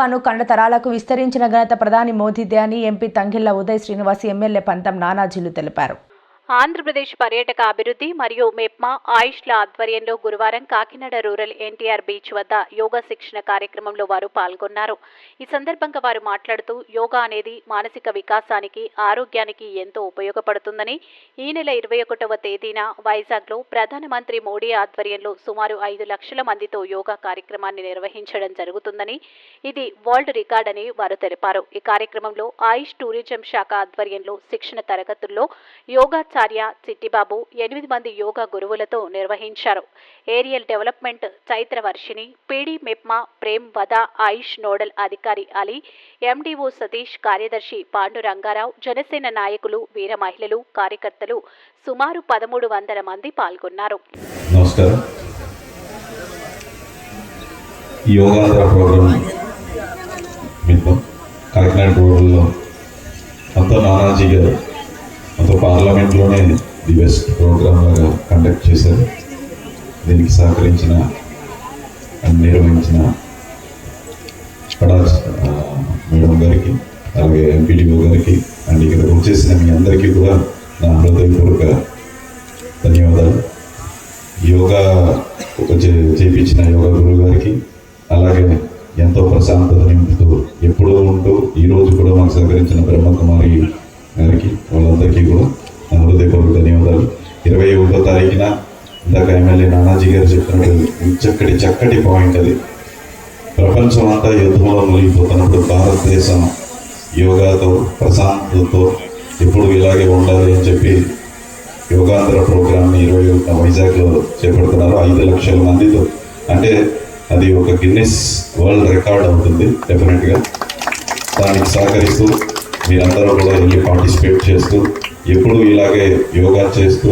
గాను కండతరాలకు విస్తరించిన ఘనత ప్రధాని మోదీదే అని ఎంపీ తంగిళ్ళ ఉదయ్ శ్రీనివాస్ ఎమ్మెల్యే పంతం నానాజీలు తెలిపారు. ఆంధ్రప్రదేశ్ పర్యాటక అభివృద్ధి మరియు మెప్మా ఆయుష్ల ఆధ్వర్యంలో గురువారం కాకినాడ రూరల్ ఎన్టీఆర్ బీచ్ వద్ద యోగా శిక్షణ కార్యక్రమంలో వారు పాల్గొన్నారు. ఈ సందర్భంగా వారు మాట్లాడుతూ యోగా అనేది మానసిక వికాసానికి ఆరోగ్యానికి ఎంతో ఉపయోగపడుతుందని ఈ నెల ఇరవై ఒకటవ తేదీన వైజాగ్లో ప్రధానమంత్రి మోడీ ఆధ్వర్యంలో సుమారు ఐదు లక్షల మందితో యోగా కార్యక్రమాన్ని నిర్వహించడం జరుగుతుందని ఇది వరల్డ్ రికార్డ్ అని వారు తెలిపారు. ఈ కార్యక్రమంలో ఆయుష్ టూరిజం శాఖ ఆధ్వర్యంలో శిక్షణ తరగతుల్లో యోగా యోగాచార్య చిట్టిబాబు ఎనిమిది మంది యోగా గురువులతో నిర్వహించారు. Aerial development Chaitravarshini PD MEPMA Prem వద ఆయుష్ నోడల్ అధికారి అలీ ఎండిఓ సతీష్ కార్యదర్శి పాండు రంగారావు జనసేన నాయకులు వీర మహిళలు కార్యకర్తలు సుమారు పదమూడు వందల మంది పాల్గొన్నారు. నమస్కారం. యోగాంధ్ర ప్రోగ్రాం కాకినాడ రూరల్లో అంతా నానాజీ గారు అంత పార్లమెంట్లోనే ది బెస్ట్ ప్రోగ్రామ్ లాగా కండక్ట్ చేశారు. దీనికి సహకరించిన అండ్ నిర్వహించిన పడా మేడం గారికి అలాగే ఎంపీడీఓ గారికి అండ్ ఇక్కడ వచ్చేసిన మీ అందరికీ కూడా నా హృదయపూర్వక ధన్యవాదాలు. యోగా ఒక చేపించిన యోగా గురువు గారికి అలాగే ఎంతో ప్రశాంతత నింపుతూ ఎప్పుడూ ఉంటూ ఈరోజు కూడా మాకు సహకరించిన బ్రహ్మకుమారి గారికి వాళ్ళందరికీ కూడా నా హృదయపూర్వక ధన్యవాదాలు. ఇరవై ఒకటో తారీఖున ఇందాక ఎమ్మెల్యే నానాజీ గారు చెప్పినట్టు చక్కటి చక్కటి పాయింట్ అది. ప్రపంచం అంతా యుద్ధంలో మునిగిపోతున్నప్పుడు భారతదేశం యోగాతో ప్రశాంతతో ఎప్పుడు ఇలాగే ఉండాలి అని చెప్పి యోగాంధ్ర ప్రోగ్రామ్ని ఇరవై ఒకటిన వైజాగ్లో చేపడుతున్నారు. ఐదు లక్షల మందితో. అంటే అది ఒక గిన్నెస్ వరల్డ్ రికార్డ్ అవుతుంది డెఫినెట్గా దానికి సహకరిస్తూ మీరందరూ కూడా వెళ్ళి పార్టిసిపేట్ చేస్తూ ఎప్పుడూ ఇలాగే యోగా చేస్తూ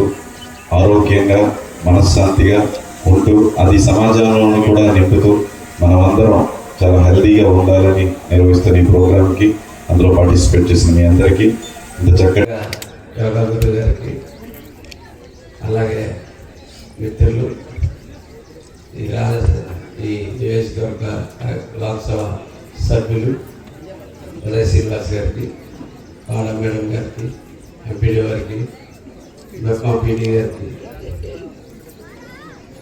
ఆరోగ్యంగా మనశ్శాంతిగా ఉంటూ అది సమాజంలోని కూడా నింపుతూ మనమందరం చాలా హెల్దీగా ఉండాలని నిర్వహిస్తున్న ఈ ప్రోగ్రామ్కి అందులో పార్టిసిపేట్ చేసిన మీ అందరికీ ఇంత చక్కగా యోగా గురు గారికి అలాగే మిత్రులు ఈ రాజ ఈ నియోజకవర్గ లోక్సభ సభ్యులు ఉదయ్ శ్రీనివాస్ గారికి పాడ మేడం గారికి ఎంపీడీ గారికి మెప్పా పీడీ గారికి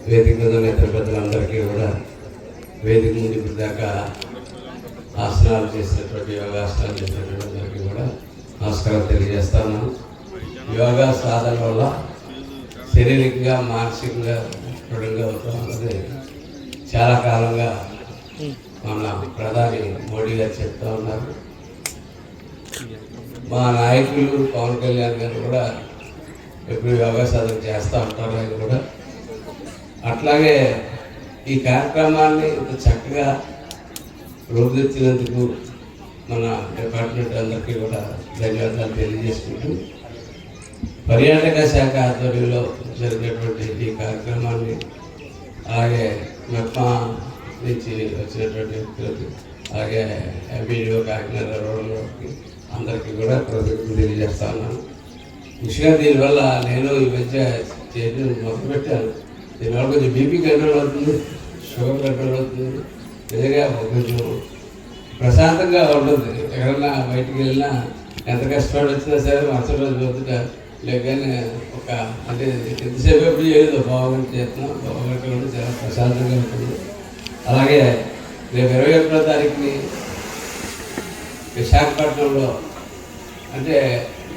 వేదిక మీద ఇతర పెద్దలందరికీ కూడా వేదిక ముందు ఇప్పటిదాకా దాకా ఆసనాలు చేసినటువంటి యోగాసనాలు చేసినటువంటి అందరికీ కూడా నమస్కారం తెలియజేస్తాను యోగా సాధన వల్ల శారీరకంగా మానసికంగా దృఢంగా అవుతాం అన్నది చాలా కాలంగా మన ప్రధాని మోడీ గారు చెప్తా ఉన్నారు. మా నాయకులు పవన్ కళ్యాణ్ గారు కూడా ఎప్పుడు యోగా సాధన చేస్తూ ఉంటారు ఆయన కూడా. అట్లాగే ఈ కార్యక్రమాన్ని ఇంత చక్కగా రూపుదిద్దినందుకు మన డిపార్ట్మెంట్ అందరికీ కూడా ధన్యవాదాలు తెలియజేసుకుంటూ పర్యాటక శాఖ ఆధ్వర్యంలో జరిగినటువంటి ఈ కార్యక్రమాన్ని అలాగే మెప్పా నుంచి వచ్చినటువంటి వ్యక్తులకు అలాగే ఎంపీడీఓ కాకినాడ రోడ్లకి అందరికీ కూడా కృతజ్ఞతలు తెలియజేస్తా ఉన్నాను ముఖ్యంగా దీనివల్ల నేను ఈ మధ్య చేయడం మొదలుపెట్టాను. దీనివల్ల కొంచెం బీపీ కంట్రోల్ అవుతుంది షుగర్ కంట్రోల్ అవుతుంది నిజంగా కొంచెం ప్రశాంతంగా ఉంటుంది. ఎక్కడన్నా బయటికి వెళ్ళినా ఎంత కష్టపడి వచ్చినా సరే మరుసటి రోజు పొద్దుట లేకనే ఒక అంటే ఎంతసేపు ఎప్పుడు చేయలేదు బాగుంటే చేస్తున్నాం బాగుంటే చాలా ప్రశాంతంగా ఉంటుంది. అలాగే రేపు ఇరవై ఒకటో తారీఖుని విశాఖపట్నంలో. అంటే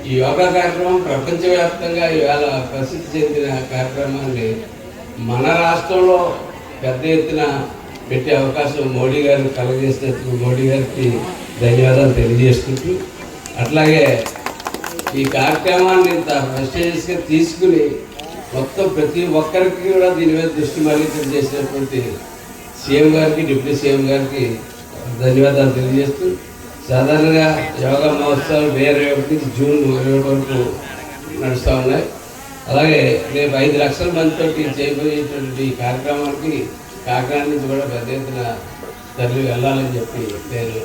ఈ యోగా కార్యక్రమం ప్రపంచవ్యాప్తంగా ఇవాళ ప్రసిద్ధి చెందిన కార్యక్రమాన్ని మన రాష్ట్రంలో పెద్ద ఎత్తున పెట్టే అవకాశం మోడీ గారు కలగజేసినందుకు మోడీ గారికి ధన్యవాదాలు తెలియజేసుకుంటూ అట్లాగే ఈ కార్యక్రమాన్ని ఇంత ప్రెస్టేజియస్గా తీసుకుని మొత్తం ప్రతి ఒక్కరికి కూడా దీని మీద దృష్టి మళ్ళించడం చేసినటువంటి సీఎం గారికి డిప్యూటీ సీఎం గారికి ధన్యవాదాలు తెలియజేస్తూ సాధారణంగా యోగా మహోత్సవాలు వేరే ఒకటి జూన్ ఇరవై వరకు నడుస్తూ ఉన్నాయి. అలాగే రేపు ఐదు లక్షల మందితో చేయబోయేటువంటి ఈ కార్యక్రమానికి కాకినాడ నుంచి కూడా పెద్ద ఎత్తున తరలి వెళ్ళాలని చెప్పి నేను